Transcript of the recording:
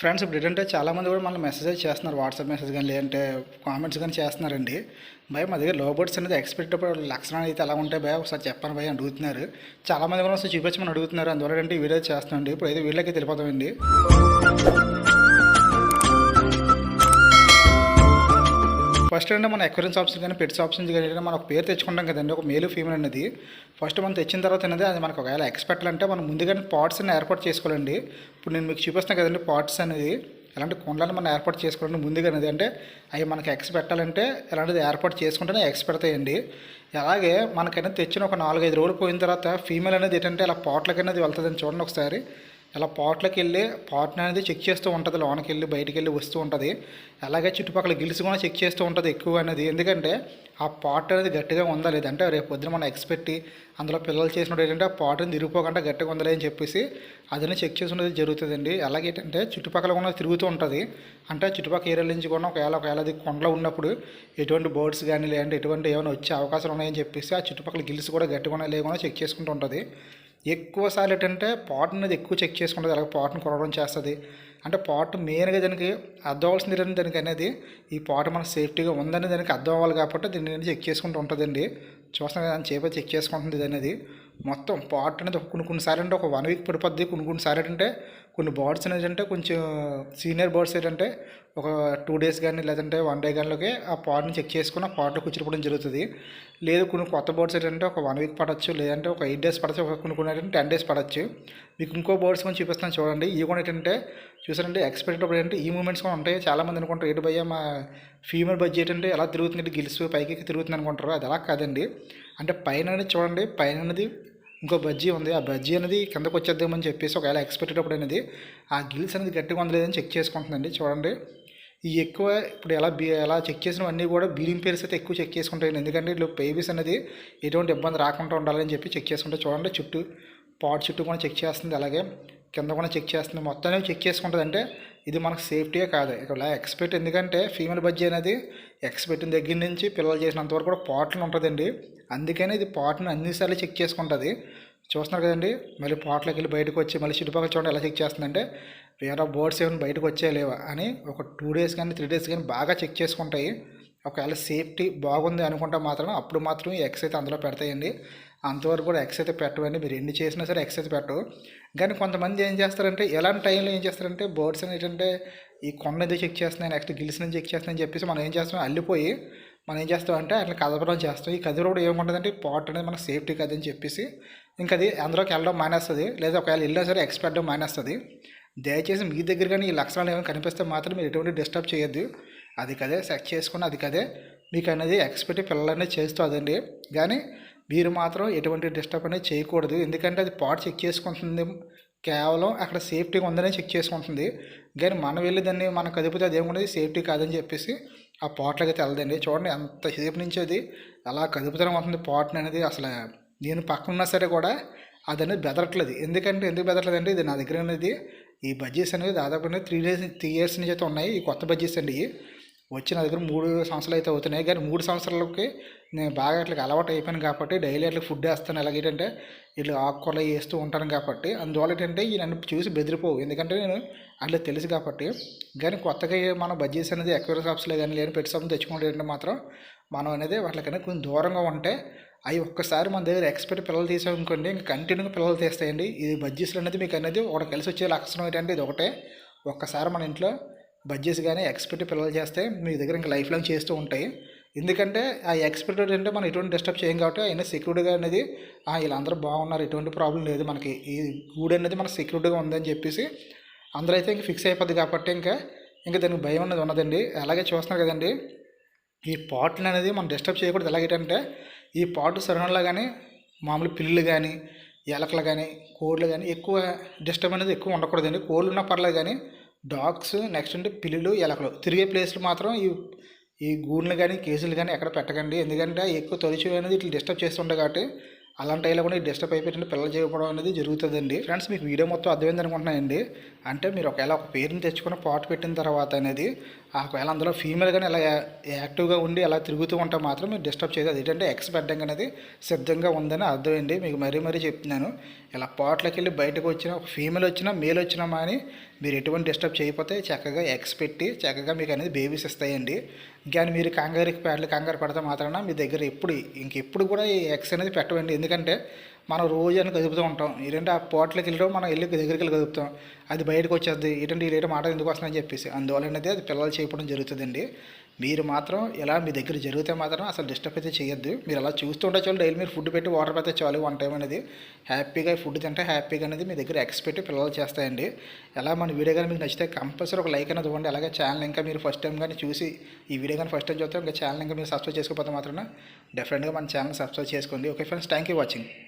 Friends ఇప్పుడు ఏంటంటే చాలామంది కూడా మనల్ని మెసేజ్ చేస్తున్నారు వాట్సాప్ మెసేజ్ కానీ లేదంటే కామెంట్స్ కానీ చేస్తున్నారండి. భయ మా దగ్గర లో బర్డ్స్ అనేది ఎక్స్పెక్ట్ లక్షణాలు అయితే ఎలా ఉంటాయి భయ? ఒకసారి చెప్పండి భయ అడుగుతున్నారు. చాలామంది కూడా ఒకసారి చూపించమని అడుగుతున్నారు. అందువల్ల అంటే ఈ వీడియో చేస్తున్నాండి ఇప్పుడు అయితే వీళ్ళకి తెలిపోతామండి ఫస్ట్ అంటే మన ఎక్వరెన్స్ ఆప్షన్ కానీ పెట్స్ ఆప్షన్స్ కానీ మనం ఒక పేరు తెచ్చుకుంటాం కదండి ఒక మేలు ఫీమేల్ అనేది. ఫస్ట్ మనం తెచ్చిన తర్వాత అనేది అది మనకు ఒకవేళ ఎక్స్పెక్ట్ అంటే మనం ముందుగానే పార్ట్స్ అని ఏర్పాటు చేసుకోవాలండి. ఇప్పుడు నేను మీకు చూపిస్తాను కదండి పాట్స్ అనేది. ఎలాంటి కొండలను మనం ఏర్పాటు చేసుకోవాలంటే ముందుగా అనేది అంటే అవి మనకి ఎక్స్ పెట్టాలంటే ఎలాంటిది ఏర్పాటు చేసుకుంటేనే ఎక్స్ పెడతాయండి. అలాగే మనకైనా తెచ్చిన ఒక నాలుగైదు రోజులు పోయిన తర్వాత ఫీమేల్ అనేది ఏంటంటే ఇలా పాట్లకి అనేది వెళ్తుందని చూడండి ఒకసారి. ఇలా పాట్లకి వెళ్ళి పాట్ని అనేది చెక్ చేస్తూ ఉంటుంది లోనకి వెళ్ళి బయటికి వెళ్ళి వస్తూ ఉంటుంది. అలాగే చుట్టుపక్కల గిల్స్ కూడా చెక్ చేస్తూ ఉంటుంది ఎక్కువ అనేది. ఎందుకంటే ఆ పాట్ అనేది గట్టిగా ఉందా లేదా అంటే రేపు పొద్దున మనం ఎక్స్పెక్ట్ అందులో పిల్లలు చేసినప్పుడు ఏంటంటే ఆ పాట్ని తిరిగిపోకుండా గట్టిగా ఉందా అని చెప్పేసి అదని చెక్ చేసుకునేది జరుగుతుందండి. అలాగే ఏంటంటే చుట్టుపక్కల కూడా తిరుగుతూ ఉంటుంది. అంటే చుట్టుపక్కల ఏరియాల నుంచి కూడా ఒకవేళ ఒకవేళ అది కొండలో ఉన్నప్పుడు ఎటువంటి బర్డ్స్ కానీ లేదంటే ఎటువంటి ఏమైనా వచ్చే అవకాశాలు ఉన్నాయని చెప్పేసి ఆ చుట్టుపక్కల గిల్స్ కూడా గట్టిగా లేకుండా చెక్ చేసుకుంటూ ఉంటుంది. ఎక్కువ సార్లు ఏంటంటే పాట్ అనేది ఎక్కువ చెక్ చేసుకుంటుంది అలాగే పాట్ని కొనడం చేస్తుంది. అంటే పాట్ మెయిన్గా దానికి అర్థం అవ్వాల్సింది ఏంటంటే దానికి అనేది ఈ పాట మనకు సేఫ్టీగా ఉందని దానికి అర్థం అవ్వాలి కాబట్టి దీన్ని చెక్ చేసుకుంటూ ఉంటుందండి. చూస్తాం కదా చేప చెక్ చేసుకుంటుంది ఇది అనేది. మొత్తం పాట్ అనేది కొన్ని కొన్నిసార్లు అంటే ఒక వన్ వీక్ పడిపోద్ది. కొన్ని కొన్నిసార్లు ఏంటంటే కొన్ని బర్డ్స్ అనేది అంటే కొంచెం సీనియర్ బర్డ్స్ ఏంటంటే ఒక టూ డేస్ కానీ లేదంటే వన్ డే కానిలోకి ఆ పాటని చెక్ చేసుకుని ఆ పార్ట్లో కూర్చుకోవడం జరుగుతుంది. లేదు కొన్ని కొత్త బర్డ్స్ ఏంటంటే ఒక వన్ వీక్ పడవచ్చు లేదంటే ఒక ఎయిట్ డేస్ పడచ్చు ఒక కొన్ని కొన్ని ఏంటంటే టెన్ డేస్ పడవచ్చు మీకు ఇంకో బర్డ్స్ కొంచెం చూపిస్తాను చూడండి. ఇవి కూడా ఏంటంటే చూసారంటే ఎక్స్పెక్టెడ్ ఏంటంటే ఈ మూమెంట్స్ కూడా ఉంటాయి. చాలామంది అనుకుంటారు ఏడు భయ్యా మా ఫీమేల్ బడ్జెట్ అంటే ఎలా తిరుగుతుంది గిల్స్ పైకి తిరుగుతుంది అనుకుంటారు అది అలా కాదండి. అంటే పైన అనేది చూడండి పైన అనేది ఇంకో బజ్జీ ఉంది. ఆ బజ్జీ అనేది కిందకు వచ్చేద్దామని చెప్పేసి ఒకవేళ ఎక్స్పెక్టెడ్ అప్పుడు అనేది ఆ గిల్స్ అనేది గట్టిగా ఉందలేదని చెక్ చేసుకుంటుందండి చూడండి. ఈ ఎక్కువ ఇప్పుడు ఎలా బీ ఎలా చెక్ చేసినవన్నీ కూడా బీలింగ్ పేర్స్ అయితే ఎక్కువ చెక్ చేసుకుంటాయి ఎందుకంటే ఇట్లా బేబీస్ అనేది ఎటువంటి ఇబ్బంది రాకుండా ఉండాలని చెప్పి చెక్ చేసుకుంటే చూడండి చుట్టూ పాట్ చుట్టూ కూడా చెక్ చేస్తుంది. అలాగే కింద కూడా చెక్ చేస్తుంది. మొత్తం చెక్ చేసుకుంటుంది అంటే ఇది మనకు సేఫ్టీయే కాదు. ఇక్కడ ఎక్స్పెక్ట్ ఎందుకంటే ఫీమేల్ బజ్జీ అనేది ఎక్స్పెక్ట్ దగ్గర నుంచి పిల్లలు చేసినంత వరకు కూడా పాటలు ఉంటుందండి. అందుకని ఇది పాటను అన్నిసార్లు చెక్ చేసుకుంటుంది. చూస్తున్నారు కదండి? మళ్ళీ పాటలోకి వెళ్ళి బయటకు వచ్చి మళ్ళీ చుట్టుపక్కల చూడండి ఎలా చెక్ చేస్తుందంటే వేరే బర్డ్స్ ఏమైనా బయటకు వచ్చే లేవా? అని ఒక టూ డేస్ కానీ త్రీ డేస్ కానీ బాగా చెక్ చేసుకుంటాయి. ఒకవేళ సేఫ్టీ బాగుంది అనుకుంటే మాత్రం అప్పుడు మాత్రం ఎక్స్ అయితే అందులో పెడతాయండి. అంతవరకు కూడా ఎక్స్ అయితే పెట్టవండి మీరు ఎన్ని చేసినా సరే ఎక్స్ అయితే పెట్టవు. కానీ కొంతమంది ఏం చేస్తారంటే ఎలాంటి టైంలో ఏం చేస్తారంటే బర్డ్స్ ఏంటంటే ఈ కొండ చెక్ చేస్తున్నాయి నెక్స్ట్ గిల్స్ని చెక్ చేస్తున్నాయని చెప్పేసి మనం ఏం చేస్తాం అల్లిపోయి మనం ఏం చేస్తాం అంటే అట్లా కదపడం చేస్తాం. ఈ కదపడం ఏముంటుందంటే పాట్ అనేది మనకు సేఫ్టీ కదని చెప్పేసి ఇంకా అది అందులోకి వెళ్ళడం మానేస్తుంది. లేదా ఒకవేళ వెళ్ళినా సరే ఎక్స్పెక్ట్ మానేస్తుంది. దయచేసి మీ దగ్గర కానీ ఈ లక్షణాలు ఏమైనా కనిపిస్తే మాత్రం మీరు ఎటువంటి డిస్టర్బ్ చేయొద్దు. అది కదే సెట్ చేసుకుని అది కదే. మీకు అనేది ఎక్స్పెక్ట్ పిల్లలనే చేస్తుందండి కానీ మీరు మాత్రం ఎటువంటి డిస్టర్బ్ అనేది చేయకూడదు. ఎందుకంటే అది పాట్ చెక్ చేసుకుంటుంది. కేవలం అక్కడ సేఫ్టీగా ఉందనే చెక్ చేసుకుంటుంది. కానీ మనం వెళ్ళి దాన్ని మనం కదిపితే అది ఏముండదు సేఫ్టీ కాదని చెప్పేసి ఆ పాట్లకి వెళ్ళదండి. చూడండి ఎంత సేపు నుంచి అది అలా కదుపుతూనే ఉంటుంది పాట్ని అనేది. అసలు నేను పక్కన ఉన్నా సరే కూడా అది అనేది బెదరట్లేదు. ఎందుకంటే ఎందుకు బెదరట్లేదు అంటే ఇది నా దగ్గర అనేది ఈ బడ్జెట్స్ అనేది దాదాపు త్రీ డేస్ త్రీ ఇయర్స్ నుంచి అయితే ఉన్నాయి. ఈ కొత్త బడ్జెట్స్ అండి వచ్చిన దగ్గర మూడు సంవత్సరాలు అయితే అవుతున్నాయి. కానీ మూడు సంవత్సరాలకి నేను బాగా అట్లకి అలవాటు అయిపోయాను కాబట్టి డైలీ అట్లా ఫుడ్ వేస్తాను. ఎలాగేంటంటే ఇట్లా ఆకుకూరలు వేస్తూ ఉంటాను కాబట్టి అందువల్ల ఏంటంటే ఈ నన్ను చూసి బెదిరిపోవు. ఎందుకంటే నేను అట్లా తెలుసు కాబట్టి. కానీ కొత్తగా మనం బడ్జెట్స్ అనేది ఎక్వైరీ షాప్స్లో కానీ లేని పెట్టి షాప్స్ తెచ్చుకుంటే మాత్రం మనం అనేది వాటికన్నా కొంచెం దూరంగా ఉంటే అవి ఒక్కసారి మన దగ్గర ఎక్స్పెక్ట్ పిల్లలు తీసామనుకోండి ఇంకా కంటిన్యూగా పిల్లలు తీస్తాయండి. ఇది బడ్జెట్స్లో అనేది మీకు అనేది ఒకటి కలిసి వచ్చే లక్షణం ఏంటంటే ఇది ఒకటే. ఒక్కసారి మన ఇంట్లో బడ్జెస్ కానీ ఎక్స్పెక్ట్ పిల్లలు చేస్తే మీ దగ్గర ఇంకా లైఫ్ లాంగ్ చేస్తూ ఉంటాయి. ఎందుకంటే ఆ ఎక్స్పెక్టెడ్ అంటే మనం ఎటువంటి డిస్టర్బ్ చేయం కాబట్టి అయినా సెక్యూరిటీగా అనేది వీళ్ళందరూ బాగున్నారు ఎటువంటి ప్రాబ్లం లేదు మనకి. ఈ గూడు అనేది మనకు సెక్యూరిటీగా ఉందని చెప్పేసి అందరూ అయితే ఇంక ఫిక్స్ అయిపోద్ది కాబట్టి ఇంకా ఇంకా దానికి భయం అనేది ఉన్నదండి అలాగే చూస్తున్నారు కదండి ఈ పాటలు అనేది మనం డిస్టర్బ్ చేయకూడదు. ఎలాగేటంటే ఈ పాటు సరణలో కానీ మామూలు పిల్లులు కానీ ఎలకలు కానీ కోళ్ళు కానీ ఎక్కువ డిస్టర్బ్ అనేది ఎక్కువ ఉండకూడదండి. కోళ్ళు ఉన్నా పర్లేదు కానీ డాగ్స్ నెక్స్ట్ అంటే పిల్లులు ఎలకలు తిరిగే ప్లేస్లు మాత్రం ఈ ఈ గూళ్ళు కానీ కేసులు కానీ ఎక్కడ పెట్టకండి. ఎందుకంటే ఎక్కువ తొలిచి అనేది ఇట్లా డిస్టర్బ్ చేస్తుంటాయి కాబట్టి అలాంటి టైంలో కూడా డిస్టర్బ్ అయిపోయిన పిల్లలు చేయకపోవడం అనేది జరుగుతుందండి. ఫ్రెండ్స్ మీకు వీడియో మొత్తం అర్థమైంది అనుకుంటున్నాయండి అంటే మీరు ఒకవేళ ఒక పేరుని తెచ్చుకుని పాట్ పెట్టిన తర్వాత అనేది ఒకవేళ అందులో ఫీమేల్ కానీ ఇలా యాక్టివ్గా ఉండి అలా తిరుగుతూ ఉంటే మాత్రం మీరు డిస్టర్బ్ చేయదు. ఏంటంటే ఎక్స్ పెట్టడం అనేది సిద్ధంగా ఉందని అర్థమైంది మీకు మరీ మరీ చెప్తున్నాను. ఇలా పాట్లోకి వెళ్ళి బయటకు వచ్చిన ఒక ఫీమేల్ వచ్చినా మేల్ వచ్చినా అని మీరు ఎటువంటి డిస్టర్బ్ చేయకపోతే చక్కగా ఎక్స్ పెట్టి చక్కగా మీకు అనేది బేబీస్ ఇస్తాయండి. కానీ మీరు కంగారు ప్యాడ్లు కంగారు పడితే మాత్రాన మీ దగ్గర ఎప్పుడు ఇంకెప్పుడు కూడా ఈ ఎక్స్ అనేది పెట్టవండి. ఎందుకంటే మనం రోజు అని కదుపుతూ ఉంటాం. ఏంటంటే ఆ పోట్లకి వెళ్ళడం మనం వెళ్ళి దగ్గరికి వెళ్ళి కదుపుతాం అది బయటకు వచ్చేది ఏంటంటే ఈ మాట ఎందుకు వస్తుందని చెప్పేసి. అందువల్ల అనేది అది పిల్లలు చేయడం జరుగుతుందండి. మీరు మాత్రం ఇలా మీ దగ్గర జరిగితే మాత్రం అసలు డిస్టర్బ్ అయితే చేయొద్దు. మీరు అలా చూస్తుంటే చాలు డైలీ మీరు ఫుడ్ పెట్టి వాటర్ పెడితే చాలు వన్ టైం అనేది. హ్యాపీగా ఫుడ్ తింటే హ్యాపీగా అనేది మీ దగ్గర ఎక్స్పెక్ట్ పిల్లలు చేస్తాయండి. ఎలా మన వీడియో కానీ మీకు నచ్చితే కంపల్సరీ ఒక లైక్ అనేది ఇవ్వండి. అలాగే ఛానల్ ఇంకా మీరు ఫస్ట్ టైం కానీ చూసి ఈ వీడియో కానీ ఫస్ట్ టైం చూస్తే ఇంకా ఛానల్ ఇంకా మీరు సబ్స్క్రైబ్ చేసుకోకపోతే మాత్రం డెఫినెట్గా మన ఛానల్ సబ్స్క్రైబ్ చేసుకోండి. Okay friends thank you watching